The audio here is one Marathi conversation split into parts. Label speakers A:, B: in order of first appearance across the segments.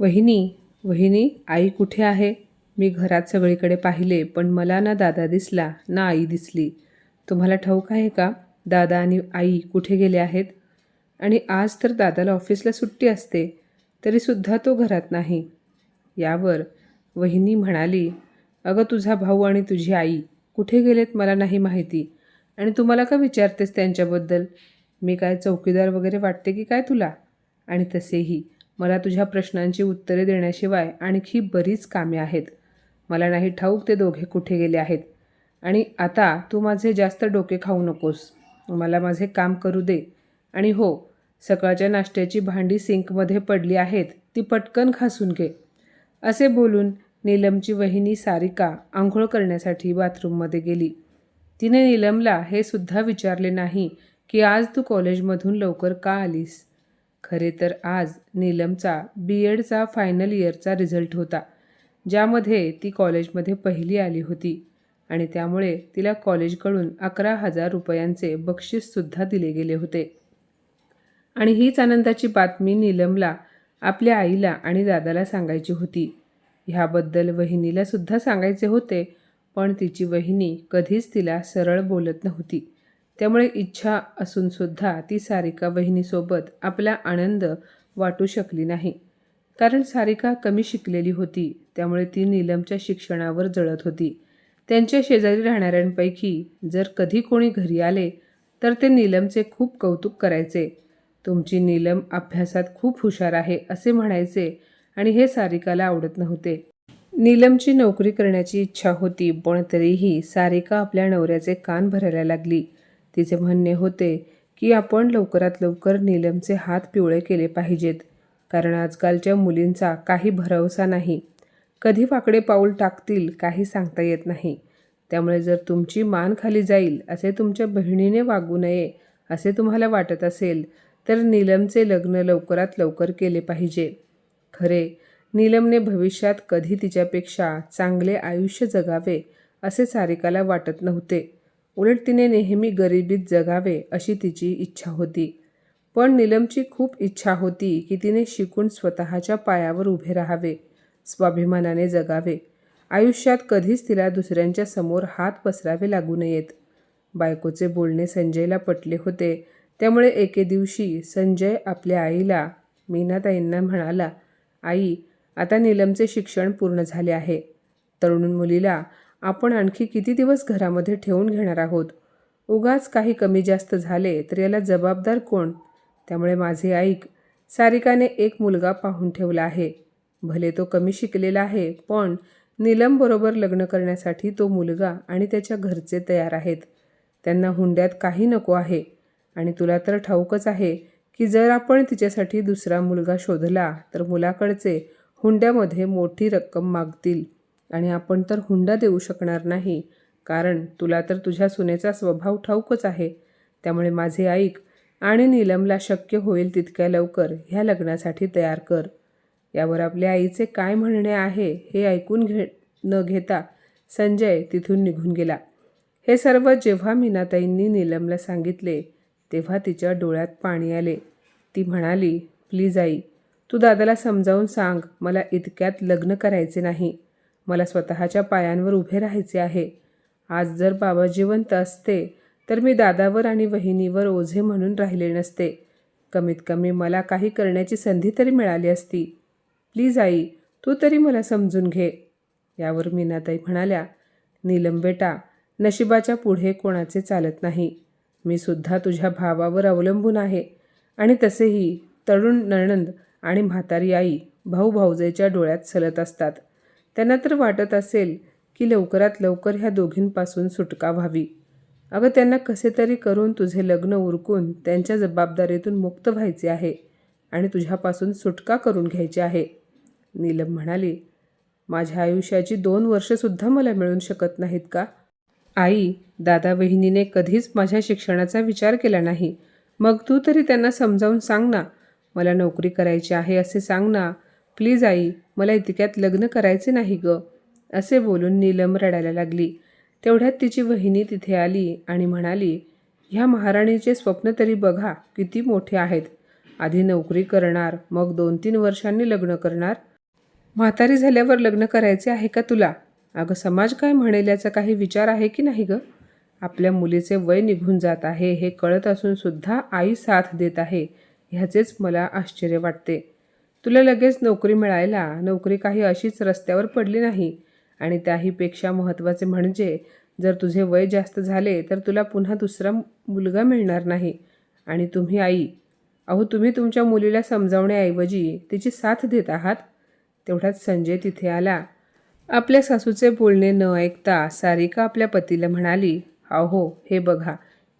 A: वहिनी वहिनी आई कुठे आहे? मी घरात सगळीकडे पाहिले पण मला ना दादा दिसला ना आई दिसली. तुम्हाला ठाऊक आहे का? दादा आणि आई कुठे गेले आहेत? आणि आज तर दादाला ऑफिसला सुट्टी असते तरीसुद्धा तो घरात नाही. यावर वहिनी म्हणाली अगं तुझा भाऊ आणि तुझी आई कुठे गेलेत मला नाही माहिती. आणि तुम्हाला का विचारतेस त्यांच्याबद्दल? मी काय चौकीदार वगैरे वाटते की काय तुला? आणि तसेही. मला तुझ्या प्रश्नांची उत्तरे देण्याशिवाय आणखी बरीच कामे आहेत. मला नाही ठाऊक ते दोघे कुठे गेले आहेत. आणि आता तू माझे जास्त डोके खाऊ नकोस. मला माझे काम करू दे. आणि हो सकाळच्या नाश्त्याची भांडी सिंकमध्ये पडली आहेत ती पटकन घासून घे. असे बोलून नीलमची वहिनी सारिका आंघोळ करण्यासाठी बाथरूममध्ये गेली. तिने नीलमला हे सुद्धा विचारले नाही की आज तू कॉलेजमधून लवकर का आलीस? खरे तर आज नीलमचा बी एडचा फायनल इयरचा रिझल्ट होता ज्यामध्ये ती कॉलेजमध्ये पहिली आली होती आणि त्यामुळे तिला कॉलेजकडून अकरा हजार रुपयांचे बक्षीससुद्धा दिले गेले होते. आणि हीच आनंदाची बातमी नीलमला आपल्या आईला आणि दादाला सांगायची होती. ह्याबद्दल वहिनीला सुद्धा सांगायचे होते पण तिची वहिनी कधीच तिला सरळ बोलत नव्हती. त्यामुळे इच्छा असूनसुद्धा ती सारिका वहिनीसोबत आपला आनंद वाटू शकली नाही. कारण सारिका कमी शिकलेली होती त्यामुळे ती नीलमच्या शिक्षणावर जळत होती. त्यांच्या शेजारी राहणाऱ्यांपैकी जर कधी कोणी घरी आले तर ते नीलमचे खूप कौतुक करायचे. तुमची नीलम अभ्यासात खूप हुशार आहे असे म्हणायचे आणि हे सारिकाला आवडत नव्हते. नीलमची नोकरी करण्याची इच्छा होती पण तरीही सारिका आपल्या नवऱ्याचे कान भरायला लागली. तिचे म्हणणे होते की आपण लवकरात लवकर नीलमचे हात पिवळे केले पाहिजेत कारण आजकालच्या मुलींचा काही भरवसा नाही. कधी वाकडे पाऊल टाकतील काही सांगता येत नाही. त्यामुळे जर तुमची मान खाली जाईल असे तुमच्या बहिणीने वागू नये असे तुम्हाला वाटत असेल तर नीलमचे लग्न लवकरात लवकर केले पाहिजे. खरे नीलमने भविष्यात कधी तिच्यापेक्षा चांगले आयुष्य जगावे असे सारिकाला वाटत नव्हते. उलट तिने नेहमी गरिबीत जगावे अशी तिची इच्छा होती. पण नीलमची खूप इच्छा होती की तिने शिकून स्वतःच्या पायावर उभे राहावे स्वाभिमानाने जगावे. आयुष्यात कधीच तिला दुसऱ्यांच्या समोर हात पसरावे लागू नयेत. बायकोचे बोलणे संजयला पटले होते. त्यामुळे एके दिवशी संजय आपल्या आईला मीनाताईंना म्हणाला आई आता नीलमचे शिक्षण पूर्ण झाले आहे. तरुण मुलीला आपण आणखी किती दिवस घरामध्ये ठेवून घेणार आहोत? उगाच काही कमी जास्त झाले तर याला जबाबदार कोण? त्यामुळे माझे ऐक सारिकाने एक मुलगा पाहून ठेवला आहे. भले तो कमी शिकलेला आहे पण नीलमबरोबर लग्न करण्यासाठी तो मुलगा आणि त्याच्या घरचे तयार आहेत. त्यांना हुंड्यात काही नको आहे. आणि तुला तर ठाऊकच आहे की जर आपण तिच्यासाठी दुसरा मुलगा शोधला तर मुलाकडचे हुंड्यामध्ये मोठी रक्कम मागतील. आणि आपण तर हुंडा देऊ शकणार नाही. कारण तुला तर तुझ्या सुनेचा स्वभाव ठाऊकच आहे. त्यामुळे माझे ऐक आणि नीलमला शक्य होईल तितक्या लवकर ह्या लग्नासाठी तयार कर. यावर आपल्या आईचे काय म्हणणे आहे हे ऐकून घे न घेता संजय तिथून निघून गेला. हे सर्व जेव्हा मीनाताईंनी नीलमला सांगितले तेव्हा तिच्या डोळ्यात पाणी आले. ती म्हणाली प्लीज आई तू दादाला समजावून सांग मला इतक्यात लग्न करायचे नाही. मला स्वतःच्या पायांवर उभे राहायचे आहे. आज जर बाबा जिवंत असते तर मी दादावर आणि वहिनीवर ओझे म्हणून राहिले नसते. कमीत कमी मला काही करण्याची संधी तरी मिळाली असती. प्लीज आई तू तरी मला समजून घे यावर मीनाताई म्हणाल्या. नीलम बेटा नशिबाच्या पुढे कोणाचे चालत नाही. मी सुद्धा तुझ्या भावावर अवलंबून आहे. आणि तसेही तरुण नणंद आणि म्हातारी आई भाऊ भाऊजेच्या डोळ्यात सलत असतात. त्यांना तर वाटत असेल की लवकरात लवकर ह्या दोघींपासून सुटका व्हावी. अगं त्यांना कसे तरी करून तुझे लग्न उरकून त्यांच्या जबाबदारीतून मुक्त व्हायचे आहे आणि तुझ्यापासून सुटका करून घ्यायची आहे. नीलम म्हणाली माझ्या आयुष्याची दोन वर्षसुद्धा मला मिळून शकत नाहीत का? आई दादा वहिनीने कधीच माझ्या शिक्षणाचा विचार केला नाही. मग तू तरी त्यांना समजावून सांग ना. मला नोकरी करायची आहे असे सांग ना. प्लीज आई मला इतक्यात लग्न करायचे नाही ग असे बोलून नीलम रडायला लागली. तेवढ्यात तिची वहिनी तिथे आली आणि म्हणाली ह्या महाराणीचे स्वप्न तरी बघा किती मोठे आहेत. आधी नोकरी करणार मग दोन तीन वर्षांनी लग्न करणार. म्हातारी झाल्यावर लग्न करायचे आहे का तुला? अगं समाज काय म्हणेल याचा काही विचार आहे की नाही गं? आपल्या मुलीचे वय निघून जात आहे हे कळत असून सुद्धा आई साथ देत आहे ह्याचेच मला आश्चर्य वाटते. तुला लगेच नोकरी मिळायला नोकरी काही अशीच रस्त्यावर पडली नाही. आणि त्याहीपेक्षा महत्त्वाचे म्हणजे जर तुझे वय जास्त झाले तर तुला पुन्हा दुसरा मुलगा मिळणार नाही. आणि तुम्ही आई अहो तुम्ही तुमच्या मुलीला समजावण्याऐवजी तिची साथ देत आहात? तेवढ्यात संजय तिथे आला. आपल्या सासूचे बोलणे न ऐकता सारिका आपल्या पतीला म्हणाली अहो हे बघा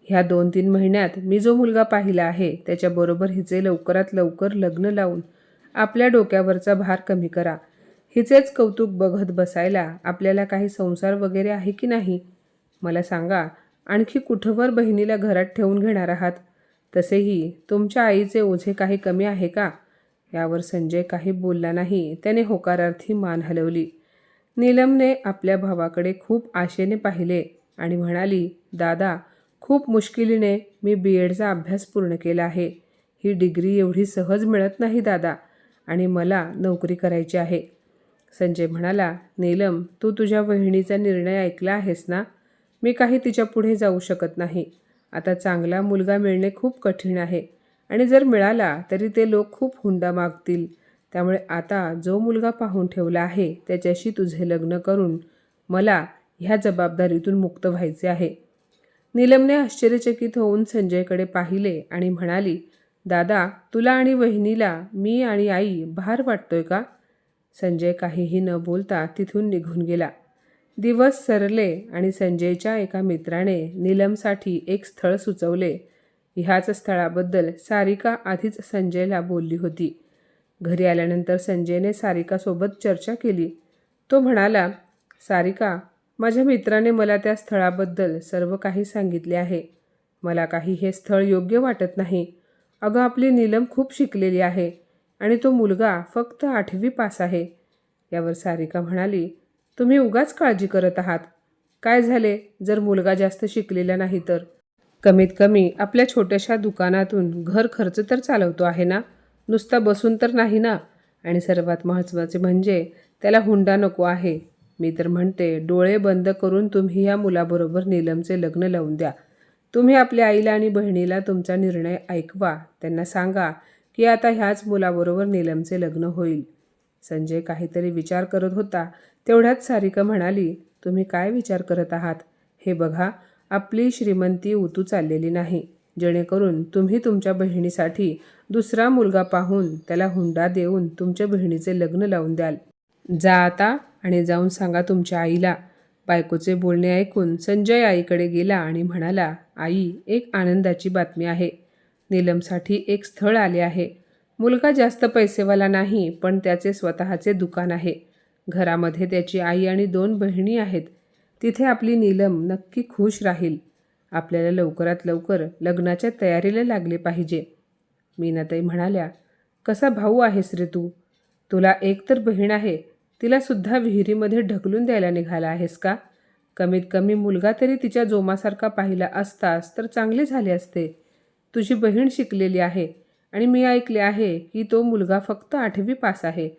A: ह्या दोन तीन महिन्यात मी जो मुलगा पाहिला आहे त्याच्याबरोबर हिचे लवकरात लवकर लग्न लावून आपल्या डोक्यावरचा भार कमी करा. हिचेच कौतुक बघत बसायला आपल्याला काही संसार वगैरे आहे की नाही? मला सांगा आणखी कुठंवर बहिणीला घरात ठेवून घेणार आहात? तसेही तुमच्या आईचे ओझे काही कमी आहे का? यावर संजय काही बोलला नाही त्याने होकारार्थी मान हलवली. नीलमने आपल्या भावाकडे खूप आशेने पाहिले आणि म्हणाली दादा खूप मुश्किलीने मी बी एडचा अभ्यास पूर्ण केला आहे. ही डिग्री एवढी सहज मिळत नाही दादा. आणि मला नोकरी करायची आहे. संजय म्हणाला नीलम तू तुझ्या वहिनीचा निर्णय ऐकला आहेस ना? मी काही तिच्या पुढे जाऊ शकत नाही. आता चांगला मुलगा मिळणे खूप कठीण आहे आणि जर मिळाला तरी ते लोक खूप हुंडा मागतील. त्यामुळे आता जो मुलगा पाहून ठेवला आहे त्याच्याशी तुझे लग्न करून मला ह्या जबाबदारीतून मुक्त व्हायचे आहे. नीलमने आश्चर्यचकित होऊन संजयकडे पाहिले आणि म्हणाली दादा तुला आणि वहिनीला मी आणि आई भार वाटतोय का? संजय काहीही न बोलता तिथून निघून गेला. दिवस सरले आणि संजयच्या एका मित्राने नीलमसाठी एक स्थळ सुचवले. ह्याच स्थळाबद्दल सारिका आधीच संजयला बोलली होती. घरी आल्यानंतर संजयने सारिकासोबत चर्चा केली. तो म्हणाला सारिका माझ्या मित्राने मला त्या स्थळाबद्दल सर्व काही सांगितले आहे. मला काही हे स्थळ योग्य वाटत नाही. अगं आपली नीलम खूप शिकलेली आहे आणि तो मुलगा फक्त आठवी पास आहे. यावर सारिका म्हणाली तुम्ही उगाच काळजी करत आहात. काय झाले? जर मुलगा जास्त शिकलेला नाही तर? कमीत कमी आपल्या छोट्याशा दुकानातून घर खर्च तर चालवतो आहे ना? नुसता बसून तर नाही ना? आणि सर्वात महत्त्वाचे म्हणजे त्याला हुंडा नको आहे. मी तर म्हणते डोळे बंद करून तुम्ही या मुलाबरोबर नीलमचे लग्न लावून द्या. तुम्ही आपल्या आईला आणि बहिणीला तुमचा निर्णय ऐकवा. त्यांना सांगा की आता ह्याच मुलाबरोबर नीलमचे लग्न होईल. संजय काहीतरी विचार करत होता. तेवढ्यात सारिका म्हणाली तुम्ही काय विचार करत आहात? हे बघा आपली श्रीमंती उतू चाललेली नाही. जेणेकरून तुम्ही तुमच्या बहिणीसाठी दुसरा मुलगा पाहून त्याला हुंडा देऊन तुमच्या बहिणीचे लग्न लावून द्याल. जा आता आणि जाऊन सांगा तुमच्या आईला. बायकोचे बोलणे ऐकून संजय आईकडे गेला आणि म्हणाला आई एक आनंदाची बातमी आहे. नीलमसाठी एक स्थळ आले आहे. मुलगा जास्त पैसेवाला नाही पण त्याचे स्वतःचे दुकान आहे. घरामध्ये त्याची आई आणि दोन बहिणी आहेत. तिथे आपली नीलम नक्की खुश राहील. आपल्याला लवकरात लवकर लग्नाच्या तयारीला लागले पाहिजे. मीनाताई म्हणाल्या कसा भाऊ आहेस रे तू? तुला एक तर बहीण आहे. तिलासुद्धा विहिरीमध्ये ढकलून द्यायला निघाला आहेस का? कमीत कमी मुलगा तरी तिच्या जोमासारखा पाहिला असतास तर चांगले झाले असते. तुझी बहीण शिकलेली आहे आणि मी ऐकले आहे की तो मुलगा फक्त आठवी पास आहे.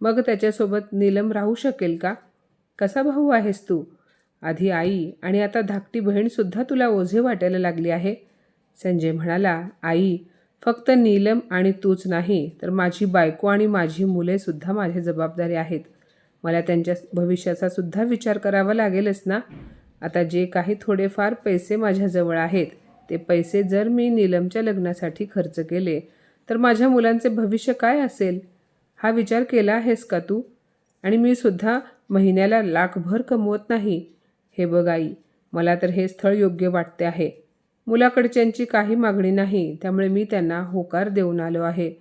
A: मग त्याच्यासोबत नीलम राहू शकेल का? कसा भाऊ आहेस तू? आधी आई आणि आता धाकटी बहीणसुद्धा तुला ओझे वाटायला लागली आहे. संजय म्हणाला आई फक्त नीलम आणि तूच नाही तर माझी बायको आणि माझी मुलेसुद्धा माझ्या जबाबदारी आहेत. मला त्यांच्या भविष्याचा सुद्धा विचार करावा लागेलच ना. आता जे काही थोडेफार पैसे माझ्याजवळ आहेत ते पैसे जर मी नीलमच्या लग्नासाठी खर्च केले तर माझ्या मुलांचे भविष्य काय असेल? हा विचार केला आहेस का तू? आणि मी सुद्धा महिन्याला लाखभर कमवत नाही. हे बघ आई मला तर हे स्थळ योग्य वाटते आहे. मुलाकडच्यांची काही मागणी नाही त्यामुळे मी त्यांना होकार देऊन आलो आहे.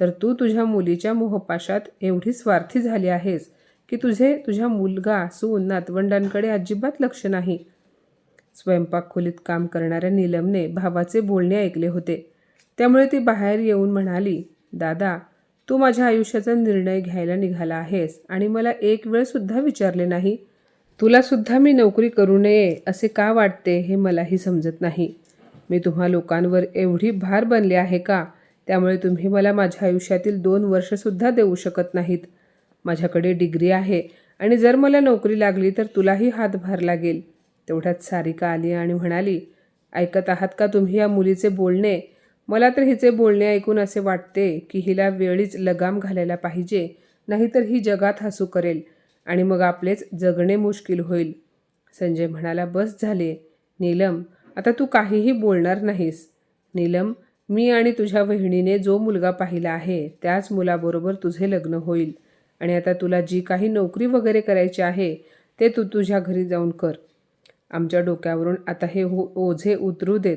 A: तर तू तुझ्या मुलीच्या मोहपाशात एवढी स्वार्थी झाली आहेस की तुझे तुझ्या मुलगा सून नातवंडांकडे अजिबात लक्ष नाही. स्वयंपाक खोलीत काम करणाऱ्या नीलमने भावाचे बोलणे ऐकले होते. त्यामुळे ती बाहेर येऊन म्हणाली दादा तू माझ्या आयुष्याचा निर्णय घ्यायला निघाला आहेस आणि मला एक वेळसुद्धा विचारले नाही. तुलासुद्धा मी नोकरी करू नये असे का वाटते हे मलाही समजत नाही. मी तुम्हा लोकांवर एवढी भार बनले आहे का? त्यामुळे तुम्ही मला माझ्या आयुष्यातील दोन वर्षसुद्धा देऊ शकत नाहीत. माझ्याकडे डिग्री आहे आणि जर मला नोकरी लागली तर तुलाही हातभार लागेल. तेवढ्यात सारिका आली आणि म्हणाली ऐकत आहात का तुम्ही या मुलीचे बोलणे? मला तर हिचे बोलणे ऐकून असे वाटते की हिला वेळीच लगाम घालायला पाहिजे नाहीतर ही जगात हसू करेल आणि मग आपलेच जगणे मुश्किल होईल. संजय म्हणाला बस झाले. नीलम आता तू काहीही बोलणार नाहीस. नीलम मी आणि तुझ्या बहिणीने जो मुलगा पाहिला आहे त्याच मुलाबरोबर तुझे लग्न होईल. आणि आता तुला जी काही नोकरी वगैरे करायची आहे ते तू तुझ्या घरी जाऊन कर. आमच्या डोक्यावरून आता हे हो ओझे उतरू देत.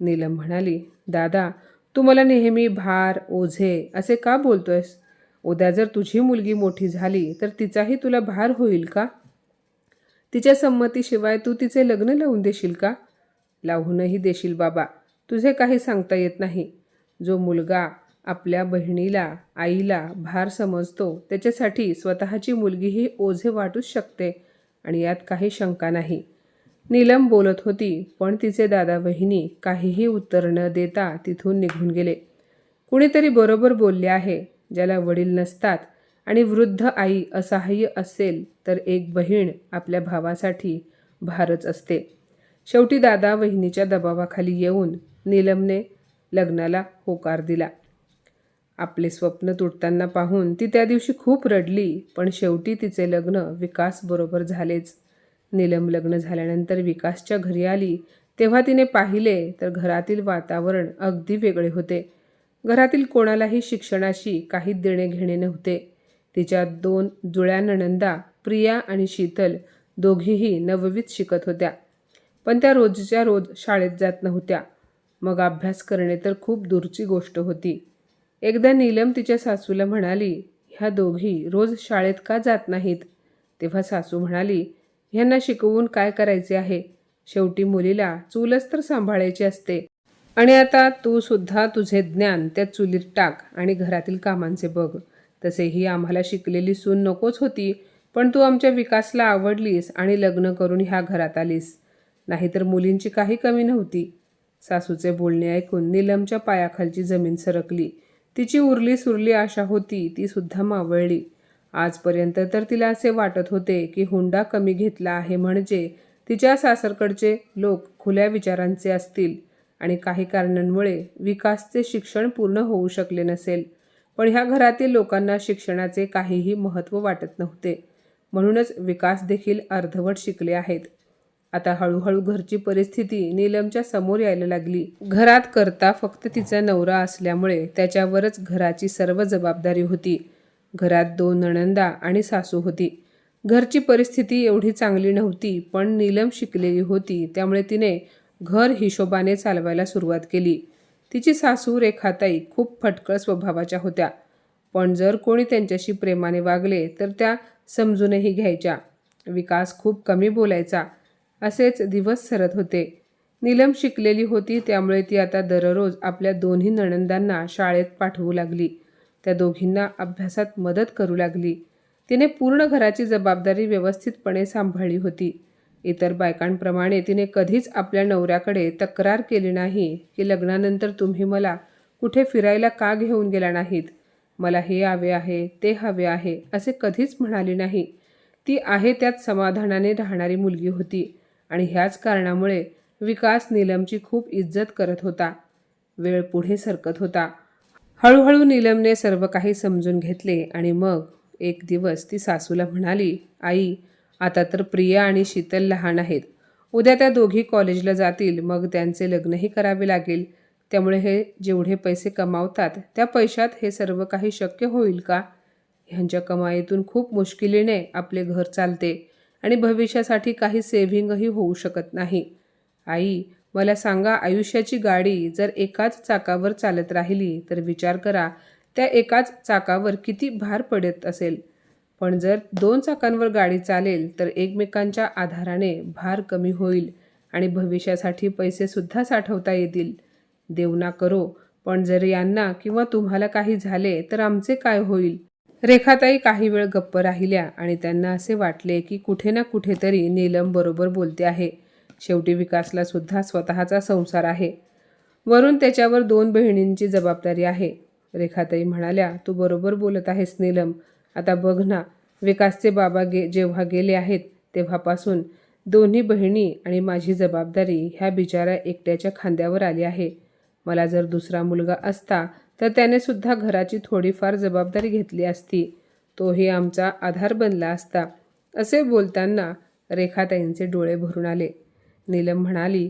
A: नीलम म्हणाली दादा तू मला नेहमी भार ओझे असे का बोलतोयस? उद्या जर तुझी मुलगी मोठी झाली तर तिचाही तुला भार होईल का? तिच्या संमतीशिवाय तू तिचे लग्न लावून देशील का? लावूनही देशील बाबा. तुझे काही सांगता येत नाही. जो मुलगा आपल्या बहिणीला आईला भार समजतो त्याच्यासाठी स्वतःची मुलगीही ओझे वाटूच शकते आणि यात काही शंका नाही. नीलम बोलत होती पण तिचे दादा बहिणी काहीही उत्तर न देता तिथून निघून गेले. कुणीतरी बरोबर बोलले आहे ज्याला वडील नसतात आणि वृद्ध आई असहाय्य असेल तर एक बहीण आपल्या भावासाठी भारच असते. शेवटी दादा वहिनीच्या दबावाखाली येऊन नीलमने लग्नाला होकार दिला. आपले स्वप्न तुटताना पाहून ती त्या दिवशी खूप रडली पण शेवटी तिचे लग्न विकासबरोबर झालेच. नीलम लग्न झाल्यानंतर विकासच्या घरी आली. तेव्हा तिने पाहिले तर घरातील वातावरण अगदी वेगळे होते. घरातील कोणालाही शिक्षणाशी काही देणे घेणे नव्हते. तिच्या दोन जुळ्या नणंदा प्रिया आणि शीतल दोघीही नववीत शिकत होत्या. पण त्या रोजच्या रोज शाळेत जात नव्हत्या. मग अभ्यास करणे तर खूप दूरची गोष्ट होती. एकदा नीलम तिच्या सासूला म्हणाली ह्या दोघी रोज शाळेत का जात नाहीत? तेव्हा सासू म्हणाली ह्यांना शिकवून काय करायचे आहे? शेवटी मुलीला चूलच तर सांभाळायची असते. आणि आता तू सुद्धा तुझे ज्ञान त्या चुलीत टाक आणि घरातील कामांचे बघ. तसेही आम्हाला शिकलेली सून नकोच होती पण तू आमच्या विकासला आवडलीस आणि लग्न करून ह्या घरात आलीस. नाहीतर मुलींची काही कमी नव्हती. सासूचे बोलणे ऐकून नीलमच्या पायाखालची जमीन सरकली. तिची उरली सुरली आशा होती ती सुद्धा मावळली. आजपर्यंत तर तिला असे वाटत होते की हुंडा कमी घेतला आहे म्हणजे तिच्या सासरकडचे लोक खुल्या विचारांचे असतील आणि काही कारणांमुळे विकासचे शिक्षण पूर्ण होऊ शकले नसेल. पण ह्या घरातील लोकांना शिक्षणाचे काहीही महत्त्व वाटत नव्हते. म्हणूनच विकास देखील अर्धवट शिकले आहेत. आता हळूहळू घरची परिस्थिती नीलमच्या समोर यायला लागली. घरात करता फक्त तिचा नवरा असल्यामुळे त्याच्यावरच घराची सर्व जबाबदारी होती. घरात दोन नणंदा आणि सासू होती. घरची परिस्थिती एवढी चांगली नव्हती पण नीलम शिकलेली होती त्यामुळे तिने घर हिशोबाने चालवायला सुरुवात केली. तिची सासू रेखाताई खूप फटकळ स्वभावाच्या होत्या. पण जर कोणी त्यांच्याशी प्रेमाने वागले तर त्या समजूनही घ्यायच्या. विकास खूप कमी बोलायचा. असेच दिवस सरत होते. नीलम शिकलेली होती त्यामुळे ती आता दररोज आपल्या दोन्ही नणंदांना शाळेत पाठवू लागली. त्या दोघींना अभ्यासात मदत करू लागली. तिने पूर्ण घराची जबाबदारी व्यवस्थितपणे सांभाळली होती. इतर बायकांप्रमाणे तिने कधीच आपल्या नवऱ्याकडे तक्रार केली नाही की लग्नानंतर तुम्ही मला कुठे फिरायला का घेऊन गेला नाहीत? मला हे हवे आहे ते हवे आहे असे कधीच म्हणाली नाही. ती आहे त्यात समाधानाने राहणारी मुलगी होती. आणि ह्याच कारणामुळे विकास नीलमची खूप इज्जत करत होता. वेळ पुढे सरकत होता. हळूहळू नीलमने सर्व काही समजून घेतले आणि मग एक दिवस ती सासूला म्हणाली आई आता तर प्रिया आणि शीतल लहान आहेत. उद्या त्या दोघी कॉलेजला जातील मग त्यांचे लग्नही करावे लागेल. त्यामुळे हे जेवढे पैसे कमावतात त्या पैशात हे सर्व काही शक्य होईल का? ह्यांच्या कमाईतून खूप मुश्किलीने आपले घर चालते. आणि भविष्यासाठी काही सेव्हिंगही होऊ शकत नाही. आई मला सांगा आयुष्याची गाडी जर एकाच चाकावर चालत राहिली तर विचार करा त्या एकाच चाकावर किती भार पडत असेल. पण जर दोन चाकांवर गाडी चालेल तर एकमेकांच्या आधाराने भार कमी होईल आणि भविष्यासाठी पैसेसुद्धा साठवता येतील. देवना करो पण जर यांना किंवा तुम्हाला काही झाले तर आमचे काय होईल? रेखाताई काही वेळ गप्प राहिल्या आणि त्यांना असे वाटले की कुठे ना कुठेतरी नीलम बरोबर बोलते आहे. शेवटी विकासला सुद्धा स्वतःचा संसार आहे. वरून त्याच्यावर दोन बहिणींची जबाबदारी आहे. रेखाताई म्हणाल्या तू बरोबर बोलत आहेस नीलम. आता बघ ना विकासचे बाबा गे जेव्हा गेले आहेत तेव्हापासून दोन्ही बहिणी आणि माझी जबाबदारी ह्या बिचाऱ्या एकट्याच्या खांद्यावर आली आहे. मला जर दुसरा मुलगा असता तर त्याने सुद्धा घराची थोडीफार जबाबदारी घेतली असती. तोही आमचा आधार बनला असता. असे बोलताना रेखाताईंचे डोळे भरून आले. नीलम म्हणाली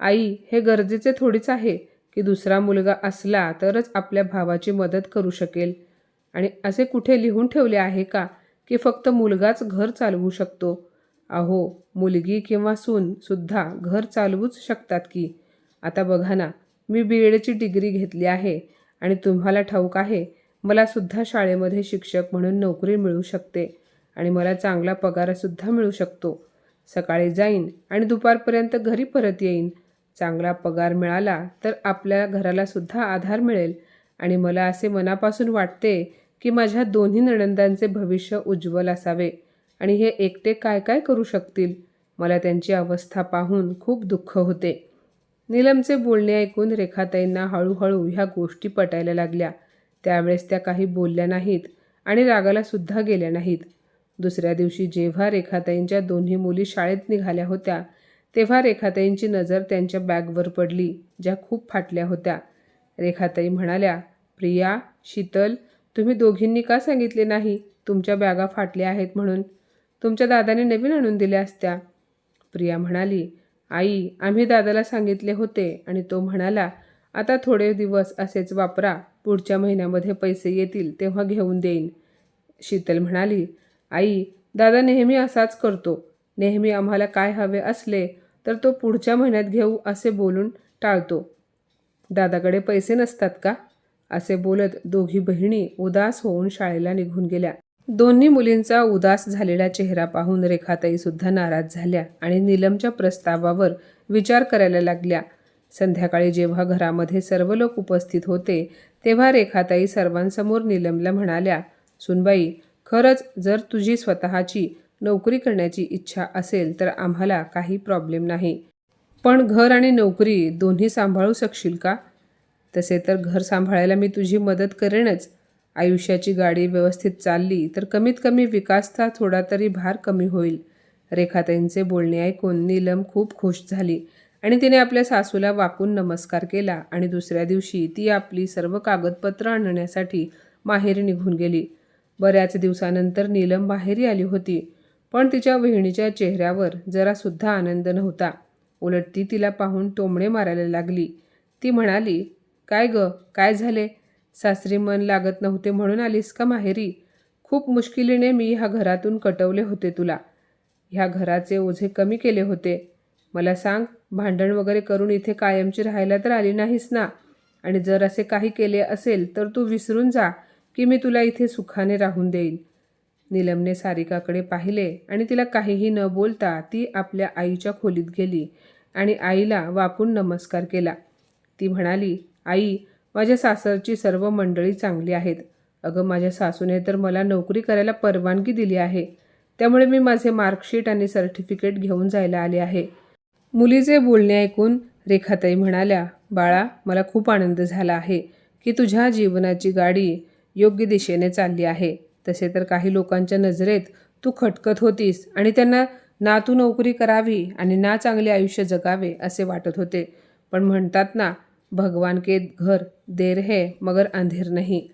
A: आई हे गरजेचे थोडीच आहे की दुसरा मुलगा असला तरच आपल्या भावाची मदत करू शकेल. आणि असे कुठे लिहून ठेवले आहे का की फक्त मुलगाच घर चालवू शकतो? अहो मुलगी किंवा सून सुद्धा घर चालवूच शकतात की. आता बघा ना मी बी एडची डिग्री घेतली आहे. आणि तुम्हाला ठाऊक आहे मला सुद्धा शाळेमध्ये शिक्षक म्हणून नोकरी मिळू शकते आणि मला चांगला पगारसुद्धा मिळू शकतो. सकाळी जाईन आणि दुपारपर्यंत घरी परत येईन. चांगला पगार मिळाला तर आपल्या घरालासुद्धा आधार मिळेल आणि मला असे मनापासून वाटते की माझ्या दोन्ही नणंदांचे भविष्य उज्ज्वल असावे आणि हे एकटे काय काय करू शकतील? मला त्यांची अवस्था पाहून खूप दुःख होते. नीलमचे बोलणे ऐकून रेखाताईंना हळूहळू ह्या गोष्टी पटायला लागल्या. त्यावेळेस त्या काही बोलल्या नाहीत आणि रागाला सुद्धा गेल्या नाहीत. दुसऱ्या दिवशी जेव्हा रेखाताईंच्या दोन्ही मुली शाळेत निघाल्या होत्या तेव्हा रेखाताईंची नजर त्यांच्या बॅगवर पडली ज्या खूप फाटल्या होत्या. रेखाताई म्हणाल्या प्रिया शीतल तुम्ही दोघींनी का सांगितले नाही? तुमच्या बॅगा फाटल्या आहेत म्हणून. तुमच्या दादाने नवीन आणून दिल्या असत्या. प्रिया म्हणाली आई आम्ही दादाला सांगितले होते आणि तो म्हणाला आता थोडे दिवस असेच वापरा पुढच्या महिन्यामध्ये पैसे येतील तेव्हा घेऊन देईन. शीतल म्हणाली आई दादा नेहमी असाच करतो. नेहमी आम्हाला काय हवे असले तर तो पुढच्या महिन्यात घेऊ असे बोलून टाळतो. दादाकडे पैसे नसतात का? असे बोलत दोघी बहिणी उदास होऊन शाळेला निघून गेल्या. दोन्ही मुलींचा उदास झालेला चेहरा पाहून रेखाताई सुद्धा नाराज झाल्या आणि नीलमच्या प्रस्तावावर विचार करायला लागल्या. संध्याकाळी जेव्हा घरामध्ये सर्व लोक उपस्थित होते तेव्हा रेखाताई सर्वांसमोर नीलमला म्हणाल्या सुनबाई खरंच जर तुझी स्वतःची नोकरी करण्याची इच्छा असेल तर आम्हाला काही प्रॉब्लेम नाही. पण घर आणि नोकरी दोन्ही सांभाळू शकशील का? तसे तर घर सांभाळायला मी तुझी मदत करेनच. आयुष्याची गाडी व्यवस्थित चालली तर कमीत कमी विकासचा थोडा तरी भार कमी होईल. रेखाताईंचे बोलणे ऐकून नीलम खूप खुश झाली आणि तिने आपल्या सासूला वाकून नमस्कार केला आणि दुसऱ्या दिवशी ती आपली सर्व कागदपत्र आणण्यासाठी माहेर निघून गेली. बऱ्याच दिवसानंतर नीलम बाहेरी आली होती पण तिच्या बहिणीच्या चेहऱ्यावर जरासुद्धा आनंद नव्हता. उलट ती तिला पाहून टोमणे मारायला लागली. ती म्हणाली काय ग? काय झाले? सासरी मन लागत नव्हते म्हणून आलीस का माहेरी? खूप मुश्किलीने मी ह्या घरातून कटवले होते तुला. ह्या घराचे ओझे कमी केले होते. मला सांग भांडण वगैरे करून इथे कायमची राहायला तर आली नाहीस ना? आणि जर असे काही केले असेल तर तू विसरून जा की मी तुला इथे सुखाने राहून देईन. नीलमने सारिकाकडे पाहिले आणि तिला काहीही न बोलता ती आपल्या आईच्या खोलीत गेली आणि आईला वाकून नमस्कार केला. ती म्हणाली आई माझ्या सासरची सर्व मंडळी चांगली आहेत. अगं माझ्या सासूने तर मला नोकरी करायला परवानगी दिली आहे. त्यामुळे मी माझे मार्कशीट आणि सर्टिफिकेट घेऊन जायला आले आहे. मुलीचे बोलणे ऐकून रेखाताई म्हणाल्या बाळा मला खूप आनंद झाला आहे की तुझ्या जीवनाची गाडी योग्य दिशेने चालली आहे. तसे तर काही लोकांच्या नजरेत तू खटकत होतीस आणि त्यांना ना तू नोकरी करावी आणि ना चांगले आयुष्य जगावे असे वाटत होते. पण म्हणतात ना भगवान के घर देर है मगर अंधेर नाही.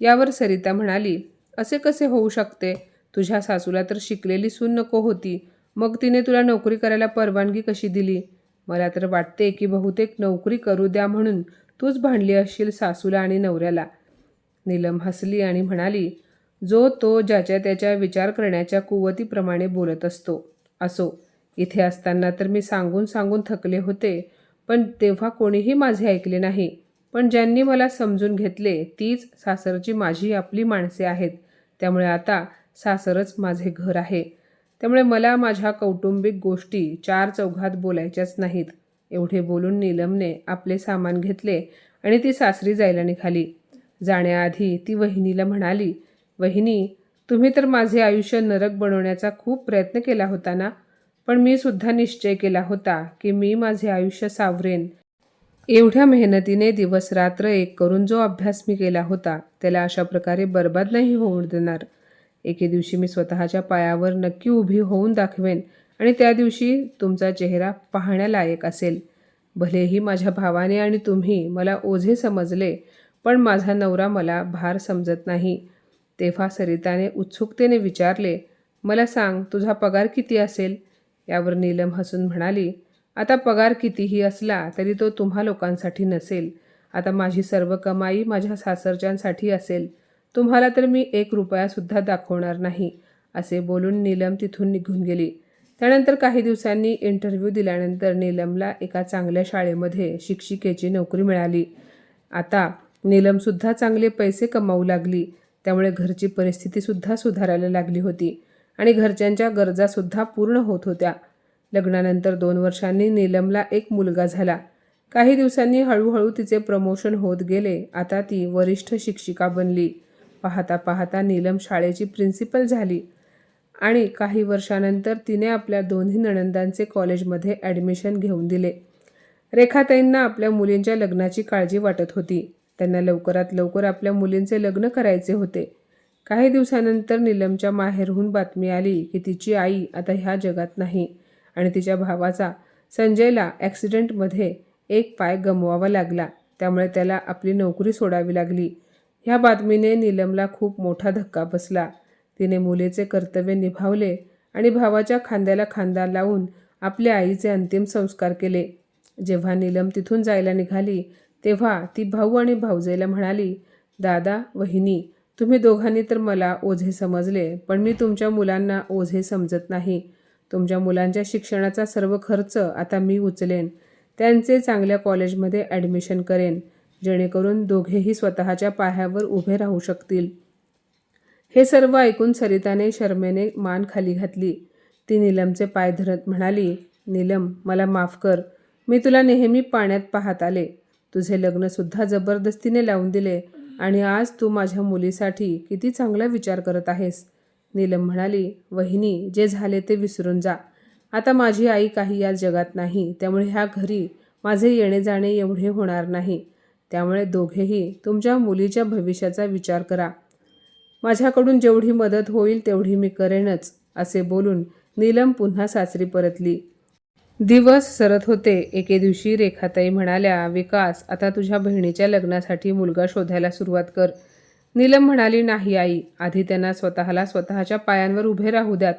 A: यावर सरिता म्हणाली असे कसे होऊ शकते? तुझ्या सासूला तर शिकलेली सून नको होती. मग तिने तुला नोकरी करायला परवानगी कशी दिली? मला तर वाटते की बहुतेक नोकरी करू द्या म्हणून तूच भांडली असशील सासूला आणि नवऱ्याला. नीलम हसली आणि म्हणाली जो तो ज्याच्या त्याच्या विचार करण्याच्या कुवतीप्रमाणे बोलत असतो असो. इथे असताना तर मी सांगून सांगून थकले होते. पण तेव्हा कोणीही माझे ऐकले नाही. पण ज्यांनी मला समजून घेतले तीच सासरची माझी आपली माणसे आहेत. त्यामुळे आता सासरच माझे घर आहे. त्यामुळे मला माझ्या कौटुंबिक गोष्टी चार चौघात बोलायच्याच नाहीत. एवढे बोलून नीलमने आपले सामान घेतले आणि ती सासरी जायला निघाली. जाण्याआधी ती वहिनीला म्हणाली वहिनी तुम्ही तर माझे आयुष्य नरक बनवण्याचा खूप प्रयत्न केला होता ना? पण मी सुद्धा निश्चय केला होता की मी माझे आयुष्य सावरेन. एवढ्या मेहनतीने दिवस रात्र एक करून जो अभ्यास मी केला होता त्याला अशा प्रकारे बर्बाद नाही होऊ देणार. एके दिवशी मी स्वतःच्या पायावर नक्की उभी होऊन दाखवेन आणि त्या दिवशी तुमचा चेहरा पाहण्यालायक असेल. भलेही माझ्या भावाने आणि तुम्ही मला ओझे समजले पण माझा नवरा मला भार समजत नाही. तेव्हा सरिताने उत्सुकतेने विचारले मला सांग तुझा पगार किती असेल? यावर नीलम हसून म्हणाली आता पगार कितीही असला तरी तो तुम्हा लोकांसाठी नसेल. आता माझी सर्व कमाई माझ्या सासरच्यांसाठी असेल. तुम्हाला तर मी एक रुपयासुद्धा दाखवणार नाही असे बोलून नीलम तिथून निघून गेली. त्यानंतर काही दिवसांनी इंटरव्ह्यू दिल्यानंतर नीलमला एका चांगल्या शाळेमध्ये शिक्षिकेची नोकरी मिळाली. आता नीलमसुद्धा चांगले पैसे कमावू लागली. त्यामुळे घरची परिस्थितीसुद्धा सुधारायला लागली होती. आणि घरच्यांच्या गरजासुद्धा पूर्ण होत होत्या. लग्नानंतर दोन वर्षांनी नीलमला एक मुलगा झाला. काही दिवसांनी हळूहळू तिचे प्रमोशन होत गेले. आता ती वरिष्ठ शिक्षिका बनली. पाहता पाहता नीलम शाळेची प्रिन्सिपल झाली. आणि काही वर्षानंतर तिने आपल्या दोन्ही नणंदांचे कॉलेजमध्ये ॲडमिशन घेऊन दिले. रेखाताईंना आपल्या मुलींच्या लग्नाची काळजी वाटत होती. त्यांना लवकरात लवकर आपल्या मुलींचे लग्न करायचे होते. काही दिवसानंतर नीलमच्या माहेरहून बातमी आली की तिची आई आता ह्या जगात नाही आणि तिच्या भावाचा संजयला ॲक्सिडेंटमध्ये एक पाय गमवावा लागला. त्यामुळे त्याला आपली नोकरी सोडावी लागली. ह्या बातमीने नीलमला खूप मोठा धक्का बसला. तिने मुलीचे कर्तव्य निभावले आणि भावाच्या खांद्याला खांदा लावून आपल्या आईचे अंतिम संस्कार केले. जेव्हा नीलम तिथून जायला निघाली तेव्हा ती भाऊ आणि भाऊजेला म्हणाली दादा वहिनी तुम्ही दोघांनी तर मला ओझे समजले पण मी तुमच्या मुलांना ओझे समजत नाही. तुमच्या मुलांच्या शिक्षणाचा सर्व खर्च आता मी उचलेन. त्यांचे चांगल्या कॉलेजमध्ये ॲडमिशन करेन जेणेकरून दोघेही स्वतःच्या पायावर उभे राहू शकतील. हे सर्व ऐकून सरिताने शर्मेने मान खाली घातली. ती नीलमचे पाय धरत म्हणाली नीलम मला माफ कर. मी तुला नेहमी पाण्यात पाहत आले. तुझे लग्नसुद्धा जबरदस्तीने लावून दिले. आणि आज तू माझ्या मुलीसाठी किती चांगला विचार करत आहेस. नीलम म्हणाली वहिनी जे झाले ते विसरून जा. आता माझी आई काही या जगात नाही त्यामुळे ह्या घरी माझे येणे जाणे एवढे होणार नाही. त्यामुळे दोघेही तुमच्या मुलीच्या भविष्याचा विचार करा. माझ्याकडून जेवढी मदत होईल तेवढी मी करेनच असे बोलून नीलम पुन्हा सासरी परतली. दिवस सरत होते. एके दिवशी रेखाताई म्हणाल्या विकास आता तुझ्या बहिणीच्या लग्नासाठी मुलगा शोधायला सुरुवात कर. नीलम म्हणाली नाही आई. आधी त्यांना स्वतःला स्वतःच्या पायांवर उभे राहू द्यात.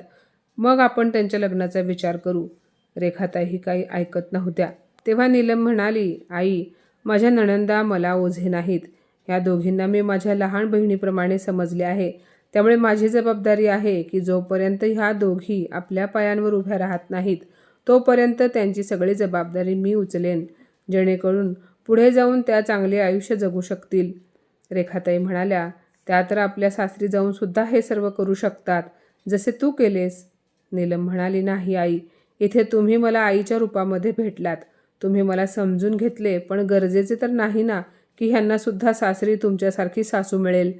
A: मग आपण त्यांच्या लग्नाचा विचार करू. रेखाताई काही ऐकत नव्हत्या. तेव्हा नीलम म्हणाली आई माझ्या नणंदा मला ओझे नाहीत. या दोघींना मी माझ्या लहान बहिणीप्रमाणे समजले आहे. त्यामुळे माझी जबाबदारी आहे की जोपर्यंत ह्या दोघी आपल्या पायांवर उभ्या राहत नाहीत तोपर्यंत त्यांची सगळी जबाबदारी मी उचलेन. जेणेकरून पुढे जाऊन त्या चांगले आयुष्य जगू शकतील. रेखाताई म्हणाल्या त्या तर आपल्या सासरी जाऊन सुद्धा हे सर्व करू शकतात. जसे तू केलेस. नीलम म्हणाली नाही आई इथे तुम्ही मला आईच्या रूपामध्ये भेटलात. तुम्ही मला समजून घेतले पण गरजेचे तर नाही ना की ह्यांनासुद्धा सासरी तुमच्यासारखी सासू मिळेल.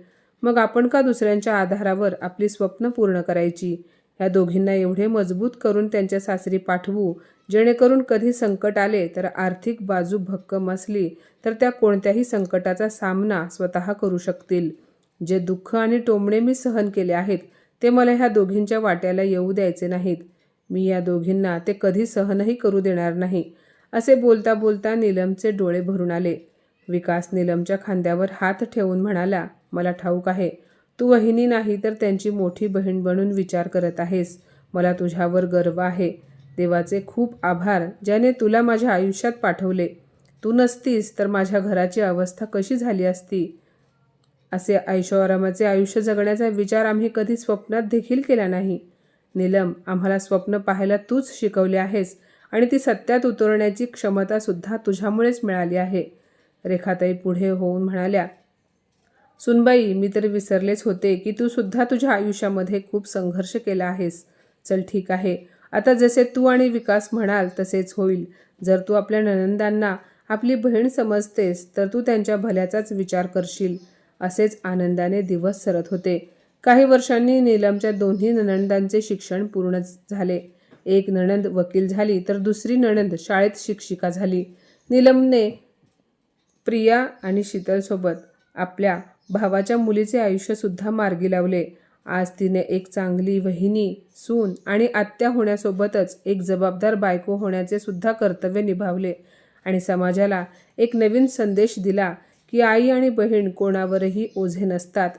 A: मग आपण का दुसऱ्यांच्या आधारावर आपली स्वप्न पूर्ण करायची? ह्या दोघींना एवढे मजबूत करून त्यांच्या सासरी पाठवू जेणेकरून कधी संकट आले तर आर्थिक बाजू भक्कम असली तर त्या कोणत्याही संकटाचा सामना स्वतः करू शकतील. जे दुःख आणि टोमणे मी सहन केले आहेत ते मला ह्या दोघींच्या वाट्याला येऊ द्यायचे नाहीत. मी या दोघींना ते कधी सहनही करू देणार नाही असे बोलता बोलता नीलमचे डोळे भरून आले. विकास नीलमच्या खांद्यावर हात ठेवून म्हणाला मला ठाऊक आहे तू वहिनी नाही तर त्यांची मोठी बहीण बनून विचार करत आहेस. मला तुझ्यावर गर्व आहे. देवाचे खूप आभार ज्याने तुला माझ्या आयुष्यात पाठवले. तू नसतीस तर माझ्या घराची अवस्था कशी झाली असती? असे ऐशोआरामाचे आयुष्य जगण्याचा विचार आम्ही कधी स्वप्नात देखील केला नाही. नीलम आम्हाला स्वप्न पाहायला तूच शिकवले आहेस आणि ती सत्यात उतरण्याची क्षमतासुद्धा तुझ्यामुळेच मिळाली आहे. रेखाताई पुढे होऊन म्हणाल्या सुनबाई मी तर विसरलेच होते की तू सुद्धा तुझ्या आयुष्यामध्ये खूप संघर्ष केला आहेस. चल ठीक आहे. आता जसे तू आणि विकास म्हणाल तसेच होईल. जर तू आपल्या ननंदांना आपली बहीण समजतेस तर तू त्यांच्या भल्याचाच विचार करशील. असेच आनंदाने दिवस सरत होते. काही वर्षांनी नीलमच्या दोन्ही नणंदांचे शिक्षण पूर्ण झाले. एक नणंद वकील झाली तर दुसरी नणंद शाळेत शिक्षिका झाली. नीलमने प्रिया आणि शीतलसोबत आपल्या भावाच्या मुलीचे आयुष्यसुद्धा मार्गी लावले. आज तिने एक चांगली वहिनी सून आणि आत्या होण्यासोबतच एक जबाबदार बायको होण्याचे सुद्धा कर्तव्य निभावले आणि समाजाला एक नवीन संदेश दिला की आई आणि बहीण कोणावरही ओझे नसतात.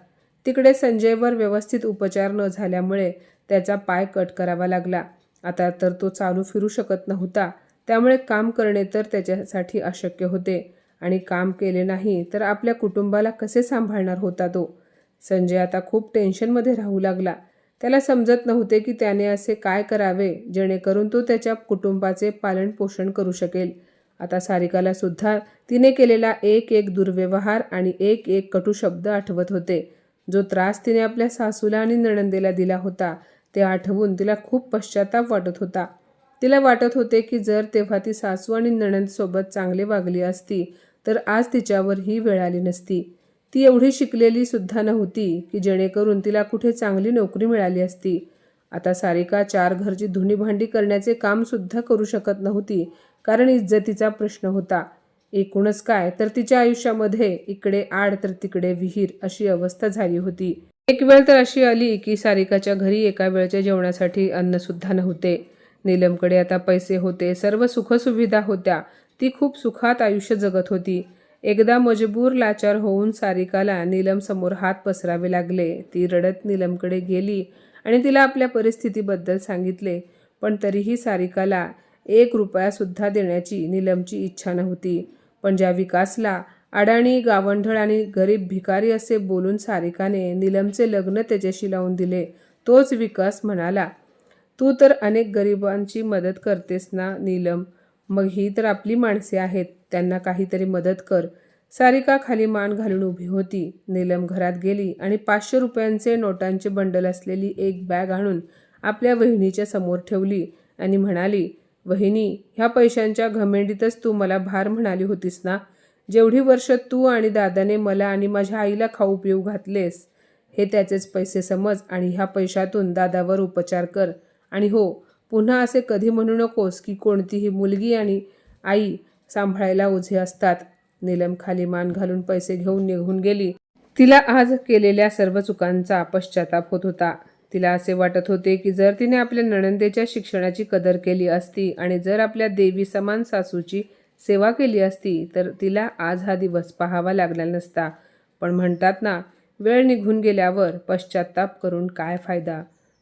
A: तिकडे संजयवर व्यवस्थित उपचार न झाल्यामुळे त्याचा पाय कट करावा लागला. आता तर तो चालू फिरू शकत नव्हता. त्यामुळे काम करणे तर त्याच्यासाठी अशक्य होते. आणि काम केले नाही तर आपल्या कुटुंबाला कसे सांभाळणार होता तो? संजय आता खूप टेन्शनमध्ये राहू लागला. त्याला समजत नव्हते की त्याने असे काय करावे जेणेकरून तो त्याच्या कुटुंबाचे पालन पोषण करू शकेल. आता सारिकाला सुद्धा तिने केलेला एक एक दुर्व्यवहार आणि एक एक कटू शब्द आठवत होते. जो त्रास तिने आपल्या सासूला आणि नणंदेला दिला होता ते आठवून तिला खूप पश्चाताप वाटत होता. तिला वाटत होते की जर तेव्हा ती सासू आणि नणंदसोबत चांगले वागली असती तर आज तिच्यावर ही वेळ आली नसती. ती एवढी शिकलेली सुद्धा नव्हती की जेणेकरून तिला कुठे चांगली नोकरी मिळाली असती. आता सारिका चार घरची धुनी भांडी करण्याचे काम सुद्धा करू शकत नव्हती कारण इज्जतीचा प्रश्न होता. एकूणच काय तर तिच्या आयुष्यामध्ये इकडे आड तर तिकडे विहीर अशी अवस्था झाली होती. एक वेळ तर अशी आली की सारिकाच्या घरी एका वेळच्या जेवणासाठी अन्नसुद्धा नव्हते. नीलमकडे आता पैसे होते सर्व सुखसुविधा होत्या. ती खूप सुखात आयुष्य जगत होती. एकदा मजबूर लाचार होऊन सारिकाला नीलम समोर हात पसरावे लागले. ती रडत नीलमकडे गेली आणि तिला आपल्या परिस्थितीबद्दल सांगितले. पण तरीही सारिकाला एक रुपयासुद्धा देण्याची नीलमची इच्छा नव्हती. पण ज्या विकासला अडाणी गावंढळ आणि गरीब भिकारी असे बोलून सारिकाने नीलमचे लग्न त्याच्याशी लावून दिले तोच विकास म्हणाला तू तर अनेक गरिबांची मदत करतेस ना नीलम? मग ही तर आपली माणसे आहेत त्यांना काहीतरी मदत कर. सारिका खाली मान घालून उभी होती. नीलम घरात गेली आणि पाचशे रुपयांचे नोटांचे बंडल असलेली एक बॅग आणून आपल्या वहिनीच्या समोर ठेवली आणि म्हणाली वहिनी ह्या पैशांच्या घमेंडीतच तू मला भार म्हणाली होतीस ना? जेवढी वर्ष तू आणि दादाने मला आणि माझ्या आईला खाऊ पिऊ घातलेस हे त्याचेच पैसे समज आणि ह्या पैशातून दादावर उपचार कर. आणि हो पुन्हा असे कधी म्हणू नकोस की कोणतीही मुलगी आणि आई सांभाळायला उझे असतात. नीलम खाली मान घालून पैसे घेऊन निघून गेली. तिला आज केलेल्या सर्व चुकांचा पश्चाताप होत होता. तिला असे वाटत होते की जर तिने आपल्या नणंदेच्या शिक्षणाची कदर केली असती आणि जर आपल्या देवी समान सासूची सेवा केली असती तर तिला आज हा दिवस पाहावा लागला नसता. पण म्हणतात ना वेळ निघून गेल्यावर पश्चाताप करून काय फायदा?